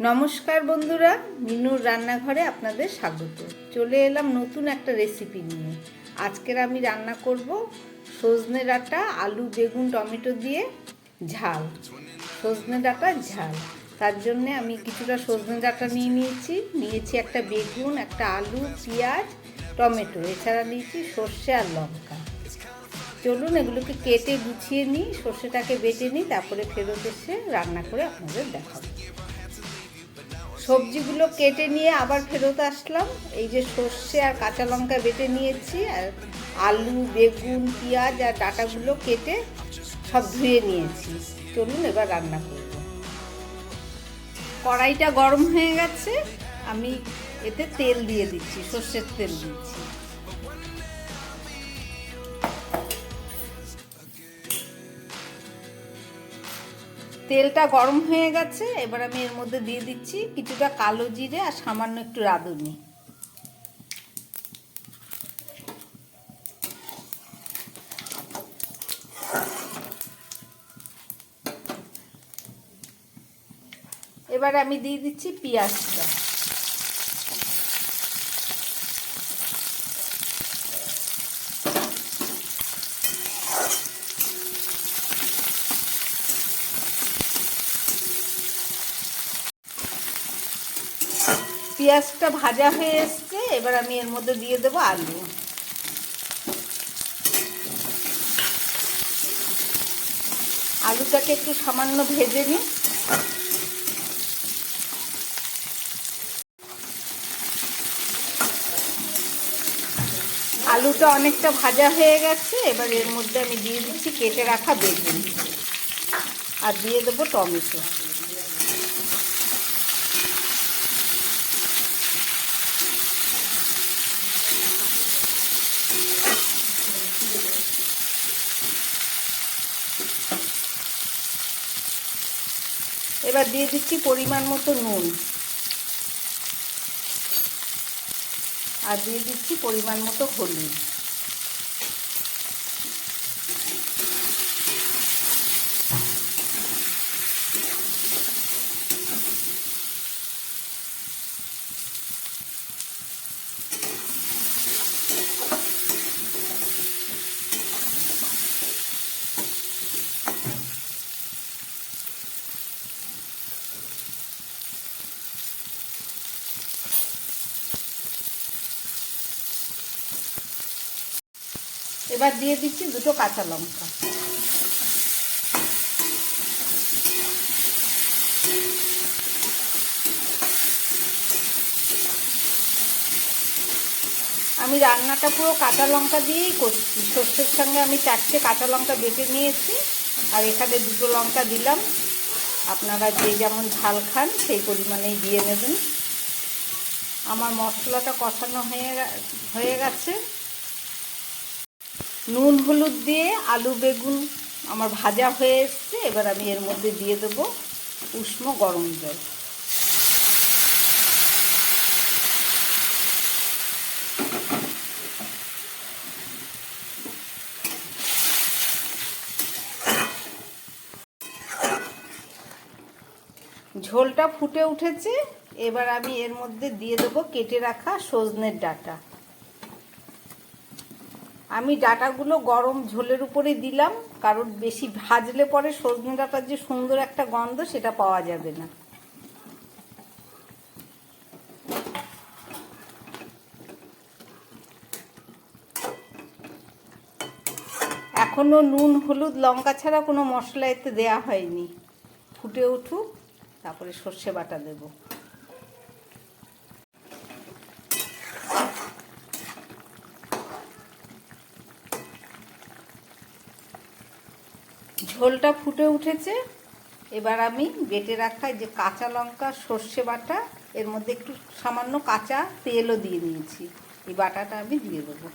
নমস্কার বন্ধুরা, মিনুর রান্নাঘরে আপনাদের স্বাগত। চলে এলাম নতুন একটা রেসিপি নিয়ে। আজকের আমি রান্না করব সজনে ডাঁটা, আলু, বেগুন, টমেটো দিয়ে ঝাল। সজনে ডাঁটার ঝাল। তার জন্যে আমি কিছুটা সজনে ডাঁটা নিয়ে নিয়েছি। নিয়েছি একটা বেগুন, একটা আলু, পেঁয়াজ, টমেটো। এছাড়া নিয়েছি সর্ষে আর লঙ্কা। চলুন এগুলোকে কেটে গুছিয়ে নিই, সর্ষেটাকে বেটে নিই, তারপরে ফেরত এসে রান্না করে আপনাদের দেখাবো। সবজিগুলো কেটে নিয়ে আবার ফেরত আসলাম। এই যে সর্ষে আর কাঁচা লঙ্কা বেটে নিয়েছি আর আলু, বেগুন, পেঁয়াজ আর ডাটাগুলো কেটে সব ধুয়ে নিয়েছি। চলুন এবার রান্না করব। কড়াইটা গরম হয়ে গেছে। আমি এতে তেল দিয়ে দিচ্ছি, সর্ষের তেল দিচ্ছি। তেলটা গরম হয়ে গেছে, এবার আমি এর মধ্যে দিয়ে দিচ্ছি কিছুটা কালো জিরে আর সামান্য একটু রাঁধুনি। এবার আমি দিয়ে দিচ্ছি পেঁয়াজটা। পেঁয়াজটা ভাজা হয়ে এসছে, এবার আমি এর মধ্যে দিয়ে দেবো আলু। আলুটাকে একটু সামান্য ভেজে নিই। আলুটা অনেকটা ভাজা হয়ে গেছে, এবার এর মধ্যে আমি দিয়ে দিচ্ছি কেটে রাখা বেগুন। আর দিয়ে দেবো টমেটো। এবার দিয়ে দিচ্ছি পরিমাণ মতো নুন। আর দিয়ে দিচ্ছি পরিমাণ মতো হলুদ। এবার দিয়ে দিচ্ছি দুটো কাঁচা লঙ্কা। আমি রান্নাটা পুরো কাঁচা লঙ্কা দিয়েই করছি। সর্ষের সঙ্গে আমি চারটে কাঁচা লঙ্কা বেটে নিয়েছি। আর এখানে দুটো লঙ্কা দিলাম। আপনারা যে যেমন ঝাল খান, সেই পরিমাণেই দিয়ে নেবেন। আমার মশলাটা কষানো হয়ে হয়ে গেছে। নুন হলুদ দিয়ে আলু বেগুন আমার ভাজা হয়ে এসছে, এবার আমি এর মধ্যে দিয়ে দেবো উষ্ণ গরম জল। ঝোলটা ফুটে উঠেছে, এবার আমি এর মধ্যে দিয়ে দেবো কেটে রাখা সজনের ডাটা। আমি ডাটাগুলো গরম ঝোলের উপরে দিলাম, কারণ বেশি ভাজলে পরে সজনে ডাটার যে সুন্দর একটা গন্ধ সেটা পাওয়া যাবে না। এখনও নুন, হলুদ, লঙ্কা ছাড়া কোনো মশলা এতে দেয়া হয়নি। ফুটে উঠুক, তারপরে সর্ষে বাটা দেবো। ঝোলটা ফুটে উঠেছে। এবার আমি বেটে রাখা যে কাঁচা লঙ্কা, সর্ষে বাটা, এর মধ্যে একটু সামান্য কাঁচা তেলও দিয়ে নিয়েছি এই বাটাটা আমি দিয়ে দেবো।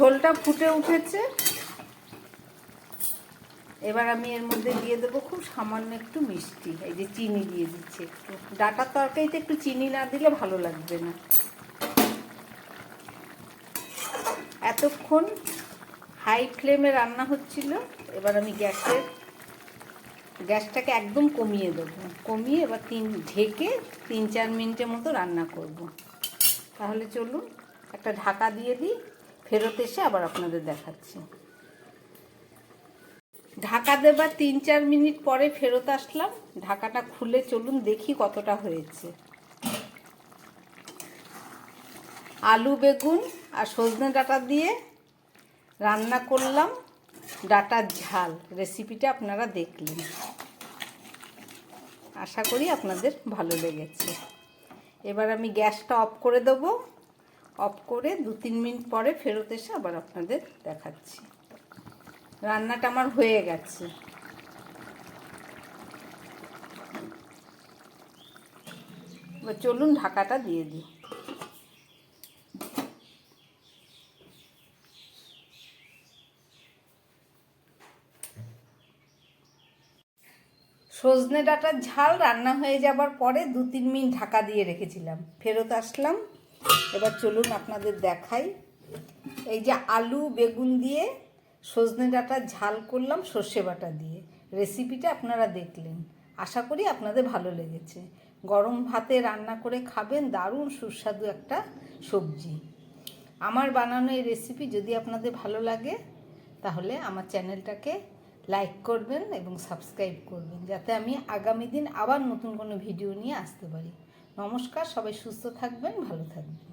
ঝোলটা ফুটে উঠেছে। এবার আমি এর মধ্যে দিয়ে দেবো খুব সামান্য একটু মিষ্টি, এই যে চিনি দিয়ে দিচ্ছি একটু। ডাটার তরকারিতে একটু চিনি না দিলে ভালো লাগবে না। এতক্ষণ হাই ফ্লেমে রান্না হচ্ছিল, এবার আমি গ্যাসের গ্যাসটাকে একদম কমিয়ে দেবো। কমিয়ে এবার তিন, ঢেকে তিন চার মিনিটের মতো রান্না করব। তাহলে চলুন একটা ঢাকা দিয়ে দিই। ফেরত এসে আবার আপনাদের দেখাচ্ছি। ঢাকা দেবার তিন চার মিনিট পরে ফেরত আসলাম। ঢাকাটা খুলে চলুন দেখি কতটা হয়েছে। আলু বেগুন আর সজনে ডাটা দিয়ে রান্না করলাম। ডাটার ঝাল রেসিপিটা আপনারা দেখলেন। আশা করি আপনাদের ভালো লেগেছে। এবার আমি গ্যাসটা অফ করে দেবো। অফ করে দু তিন মিনিট পরে ফেরত এসে আবার আপনাদের দেখাচ্ছি। রান্নাটা আমার হয়ে গেছে। চলুন ঢাকাটা দিয়ে দিই। সজনে ডাঁটার ঝাল রান্না হয়ে যাবার পরে দু তিন মিনিট ঢাকা দিয়ে রেখেছিলাম। ফেরত আসলাম। এবার চলুন আপনাদের দেখাই। এই যে আলু, বেগুন দিয়ে সজনে ডাঁটার ঝাল করলাম, সর্ষে বাটা দিয়ে। রেসিপিটা আপনারা দেখলেন। আশা করি আপনাদের ভালো লেগেছে। গরম ভাতে রান্না করে খাবেন, দারুণ সুস্বাদু একটা সবজি। আমার বানানো এই রেসিপি যদি আপনাদের ভালো লাগে, তাহলে আমার চ্যানেলটাকে লাইক করবেন এবং সাবস্ক্রাইব করবেন, যাতে আমি আগামী দিন আবার নতুন কোনো ভিডিও নিয়ে আসতে পারি। নমস্কার সবাই সুস্থ থাকবেন ভালো থাকবেন।